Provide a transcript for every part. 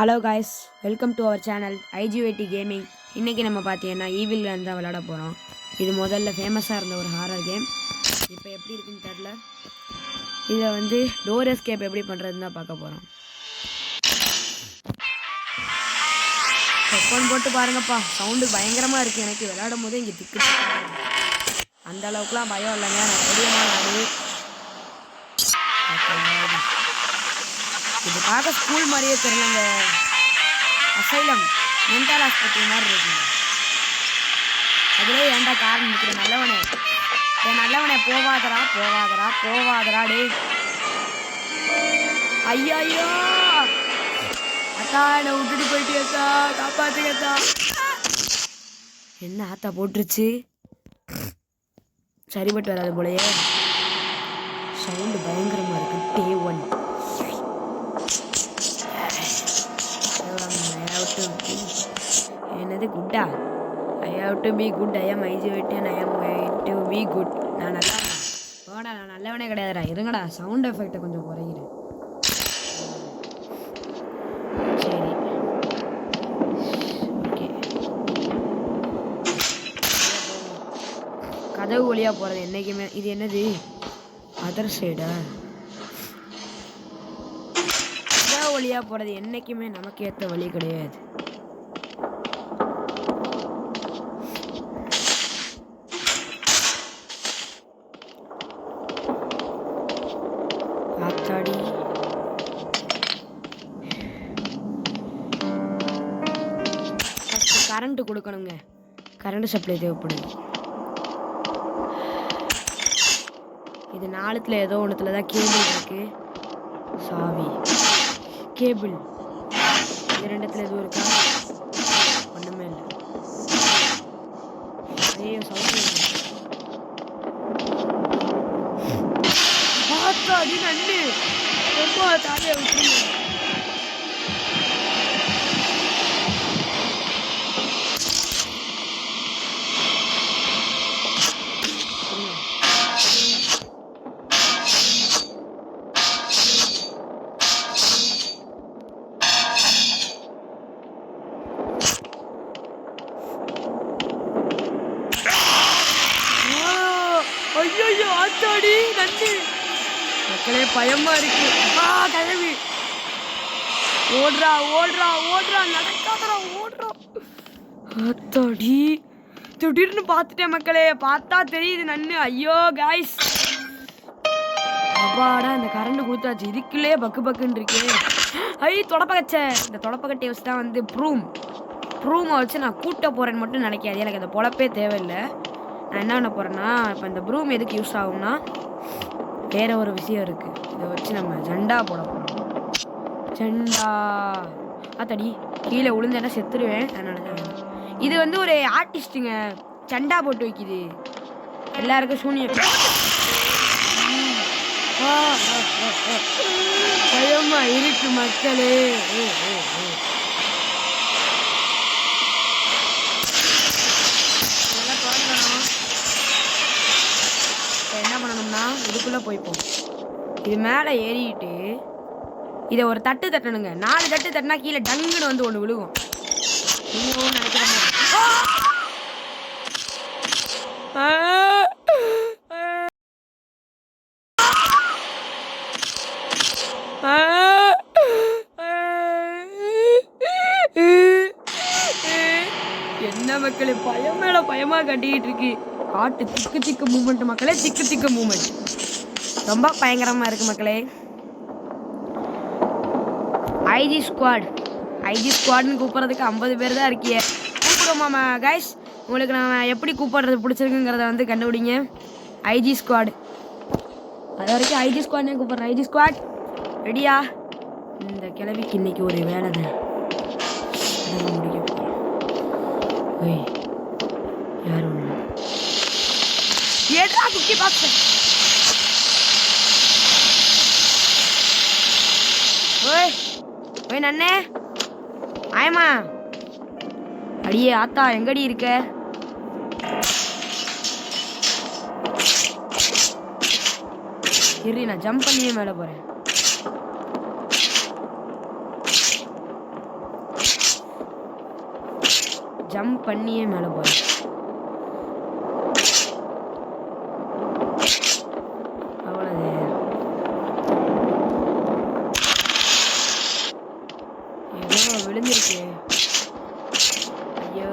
Hello guys welcome to our channel IGOT gaming இன்றைக்கி நம்ம பார்த்தீங்கன்னா ஈவில் தான் விளாட போகிறோம் இது முதல்ல ஃபேமஸாக இருந்த ஒரு ஹாரர் கேம் இப்போ எப்படி இருக்குன்னு தெரில இதில் வந்து டோர் எஸ்கேப் எப்படி பண்ணுறதுன்னு தான் பார்க்க போகிறோம் ஹெட்ஃபோன் போட்டு பாருங்கப்பா. சவுண்டு பயங்கரமாக இருக்குது எனக்கு விளையாடும் போது இங்கே திக்கு அந்த அளவுக்குலாம் பயம் இல்லைங்க. நான் தைரியமாக இது பார்க்க ஸ்கூல் மாதிரியே தெரியலங்க. அசைலம் மென்டல் ஹாஸ்பிட்டல் மாதிரி இருக்குங்க அதுலேயே ஏன்டா கார் நிற்கிற நல்லவனே? என் நல்லவனே போவாதடா போவாதடா போவாதடா டேய். ஐயோ அக்கா என்னை விட்டுட்டு போயிட்டு அக்கா என்ன ஆத்தா போட்டுருச்சு? சரிபட்டு வராது போலயே. சவுண்டு பயங்கரமா இருக்கு. Day one Gutta I have to be good I am ஐஜிவேட் and I am to be good நான் நல்லா போடா நான் நல்லவனே கிடையாதுடா. இருங்கடா சவுண்ட் எஃபெக்டை கொஞ்சம் குறைகிறேன் சரி. ஓகே. கதவு வழியாக போகிறது என்றைக்குமே இது என்னது? அதர் சைடா கதவு வழியாக போகிறது என்றைக்குமே நமக்கு ஏற்ற வழி கிடையாது. ஆத்தாடி ஃபஸ்ட்டு கரண்ட்டு கொடுக்கணுங்க. கரண்ட் சப்ளை தேவைப்படுது இது நாலுத்தில் ஏதோ ஒன்றுத்தில் தான் கேபிள் இருக்கு. சாவி கேபிள் இது ரெண்டுத்தில் எதுவும் இருக்கா? ஒன்றுமே இல்லை. ஐயோ சவுண்ட் பார்த்தா அது நண்டு ரொம்ப தாலியை விட்டுருங்க ஐயோ ஆத்தாடி நண்டு மக்களே பயமா இருக்கு. ஆ கிளவி ஓடுறா ஓடுறா ஓடுறா நடக்காதடா ஓடுறா. அத்தடி. திடீர்னு பார்த்துட்டேன் மக்களே பார்த்தா தெரியுது நன்னு. ஐயோ காய்ஸ் அப்பாடா இந்த கரண்ட் கொடுத்தாச்சு. இதுக்குள்ளே பக்கு பக்குன்னு இருக்கே. ஐ தொடப்பக்கச்சை இந்த தொடப்பக்கட்டையை வச்சு தான் வந்து ப்ரூம் ப்ரூமை வச்சு நான் கூட்ட போகிறேன்னு மட்டும் நினைக்காது எனக்கு அந்த பொழப்பே தேவையில்லை. நான் என்ன பண்ண போகிறேன்னா இப்போ இந்த ப்ரூம் எதுக்கு யூஸ் ஆகும்னா வேற ஒரு விஷயம் இருக்குது இதை வச்சு நம்ம ஜெண்டா போட போகிறோம் ஜெண்டா. ஆத்தாடி கீழே விழுந்தேன்னா செத்துருவேன். அதனால தான். இது வந்து ஒரு ஆர்டிஸ்ட்டுங்க. சண்டா போட்டு வைக்குது. எல்லாருக்கும் சூனியம் ஆ, ஆ, ஆ, ஆ. பயமா இருக்கு மக்களே. இதுக்குள்ளே போய்ப்போம் இது மேலே ஏறிட்டு இதை ஒரு தட்டு தட்டணுங்க நாலு தட்டு தட்டினா கீழே டங்குன்னு வந்து ஒன்று விழுகும் நீங்களும் நினைக்கிற என்ன மக்களே பயம் மேல பயமா கட்டிக்கிட்டு இருக்கு காட்டு திக்கு திக்கு மூமெண்ட் மக்களே திக்கு திக்கு மூமெண்ட் ரொம்ப பயங்கரமாக இருக்குது மக்களே. ஐஜி ஸ்குவாட் ஐஜி ஸ்குவாட்னு கூப்பிட்றதுக்கு ஐம்பது பேர் தான் இருக்கிய கூப்பிடுவோமா கைஸ் உங்களுக்கு நான் எப்படி கூப்பிட்றது பிடிச்சிருக்குங்கிறத வந்து கண்டுபிடிங்க. ஐஜி ஸ்குவாட் அது வரைக்கும் ஐஜி ஸ்குவாட்னே கூப்பிட்றேன். ஐஜி ஸ்குவாட் ரெடியா இந்த கிழவிக்கு இன்னைக்கு ஒரு வேலை தான். முடியும் ஓய் யாரும் இல்லை. ஏடா குக்கி பாக்ஸ் ஏன் அண்ணே ஆயமா அடியே ஆத்தா எங்கடி இருக்க? இரு நான் ஜம்ப் பண்ணியே மேலே போகிறேன் ஜம்ப் பண்ணியே மேலே போகிறேன் அவ்வளோதான் இருக்கு. ஐயோ.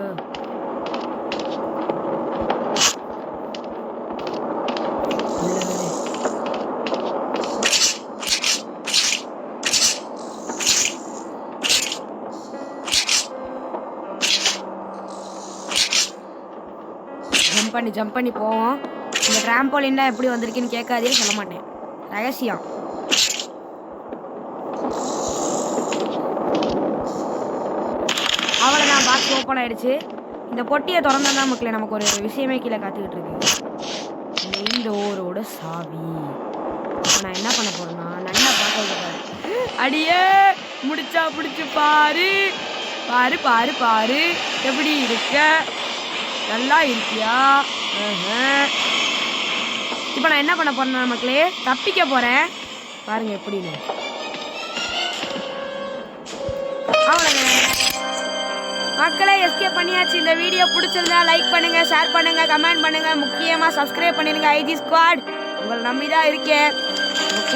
ஜம்ப் பண்ணி ஜம்ப் பண்ணி போவோம். இந்த ட்ராம்போலின்னா எப்படி வந்திருக்குன்னு கேட்காதே சொல்ல மாட்டேன். ரகசியம் அவ்வளோதான் பாக்ஸ் ஓப்பன் ஆயிடுச்சு. இந்த பொட்டியை திறந்தா மக்களே நமக்கு ஒரு விஷயமே கீழே காத்துக்கிட்டு இருக்கு. மெயின் டோரோட சாவி. இப்போ நான் என்ன பண்ண போறேன்னா நல்லா பார்க்க அடியே முடிச்சா பிடிச்சி பாரு. பாரு பாரு பாரு. எப்படி இருக்க? நல்லா இருக்கியா? இப்போ நான் என்ன பண்ண போறேன் மக்களே தப்பிக்க போறேன். பாருங்க எப்படின்னு அவ்வளோங்க மக்களை எஸ்கேப் பண்ணியாச்சு. இந்த வீடியோ பிடிச்சிருந்தா லைக் பண்ணுங்க ஷேர் பண்ணுங்க கமெண்ட் பண்ணுங்க. முக்கியமா சப்ஸ்கிரைப் பண்ணிருங்க ஐஜி ஸ்குவாட் உங்களை நம்பி தான் இருக்கேன்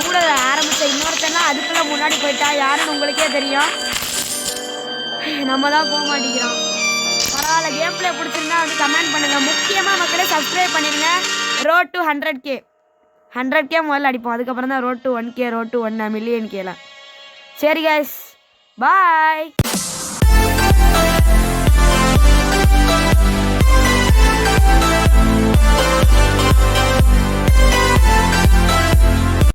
கூட ஆரம்பிச்ச இன்னொருத்தனா அதுக்குள்ள முன்னாடி போயிட்டா யாருன்னு உங்களுக்கே தெரியும். நம்ம தான் போக மாட்டேங்கிறோம். பரவாயில்ல கேம் பிளே பிடிச்சிருந்தா வந்து கமெண்ட் பண்ணுங்க. முக்கியமா மக்களே சப்ஸ்கிரைப் பண்ணிருங்க road to hundred K hundred K முதல்ல அடிப்போம். அதுக்கப்புறம் தான் road to one K road to one million கேலாம் சரி கைஸ் பாய்